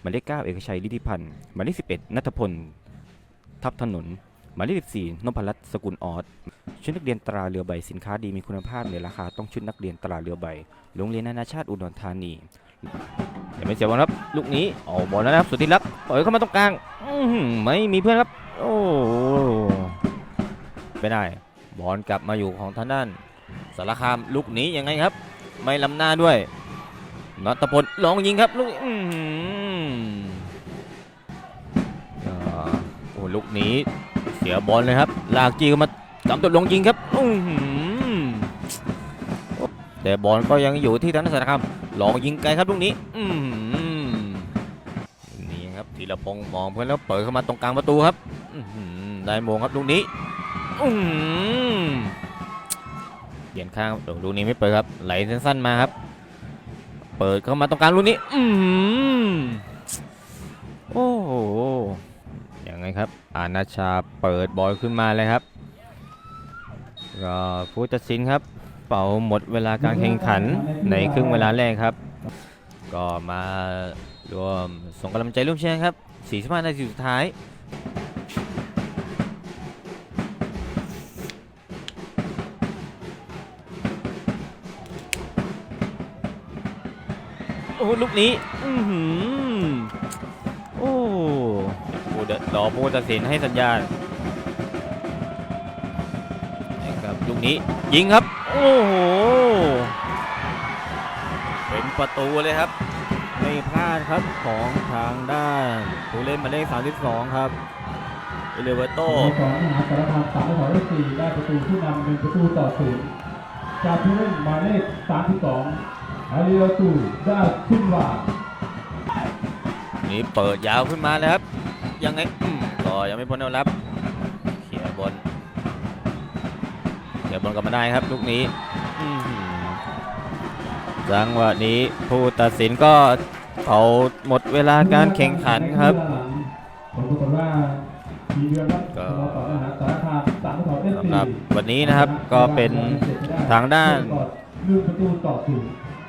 หมายเลขเก้าเอกชัยฤทธิพันธ์หมายเลขสิบเอ็ดนัทพล ทับถนน หมายเลขสิบสี่นพรัตน์สกุลออสชุดนักเรียนตราเรือใบสินค้าดีมีคุณภาพในราคาต้องชุดนักเรียนตราเรือใบ โรงเรียนนานาชาติอุดรธานีอย่าไม่เสียบอลครับ ลูกนี้เอาบอลแล้วนะครับ สุดที่รักปล่อยเข้ามาตรงกลางไม่มีเพื่อนครับ โอ้ไม่ได้ บอลกลับมาอยู่ของทางด้านสารคามลูกนี้ยังไงครับ ไม่ล้ำหน้าด้วยนัทพลลองยิงครับ ลูกอื้อ โอ้ลูกนี้เสียบอลเลยครับ ลากจีเข้ามาจำตัวลงยิงครับอืแต่บอลก็ยังอยู่ที่ทางด้านสารคามลองยิงไกลครับลูกนี้อืนี่ครับธีรพงศ์มองเพื่อนแล้วเปิดเข้ามาตรงกลางประตูครับอได้โมงครับลูกนี้อืเปลี่ยนข้างครับลูกนี้ไม่เปิดครับ ไหลสั้นๆมาครับ เปิดเข้ามาตรงกลางลูกนี้ อือหือโอ้โหยังไง ครับอานาชาเปิดบอลขึ้นมาเลยครับก็ผู้ตัดสินครับ เป่าหมดเวลาการแข่งขันในครึ่งเวลาแรกครับ ก็มารวมส่งกำลังใจร่วมเชียร์ครับ45นาทีสุดท้ายโอ้ลูกนี้ อือหือ เดรอผู้ตัดสินให้สัญญาณนะครับลูกนี้ยิงครับ โอ้โห เป็นประตูเลยครับ ไม่พลาดครับของทางด้านผู้เล่นหมายเลข32 ครับเอเลเวโตสองมหาสารคามสามต่อเลขสี่ได้ประตูผู้นำเป็นประตูต่อศูนย์จากผู้เล่นหมายเลขสามสิบสองอาริโอตูได้ขึ้นว่านี่เปิดยาวขึ้นมาเลยครับ ยังไงอืมก็ยังไม่พ้นแนวรับเขี่ยบอลเขี่ยบอลกลับมาได้ครับลูกนี้จังหวะนี้ผู้ตัดสินก็เอาหมดเวลาการแข่งขันครับก็สำหรับวันนี้นะครับก็เป็นทางด้าน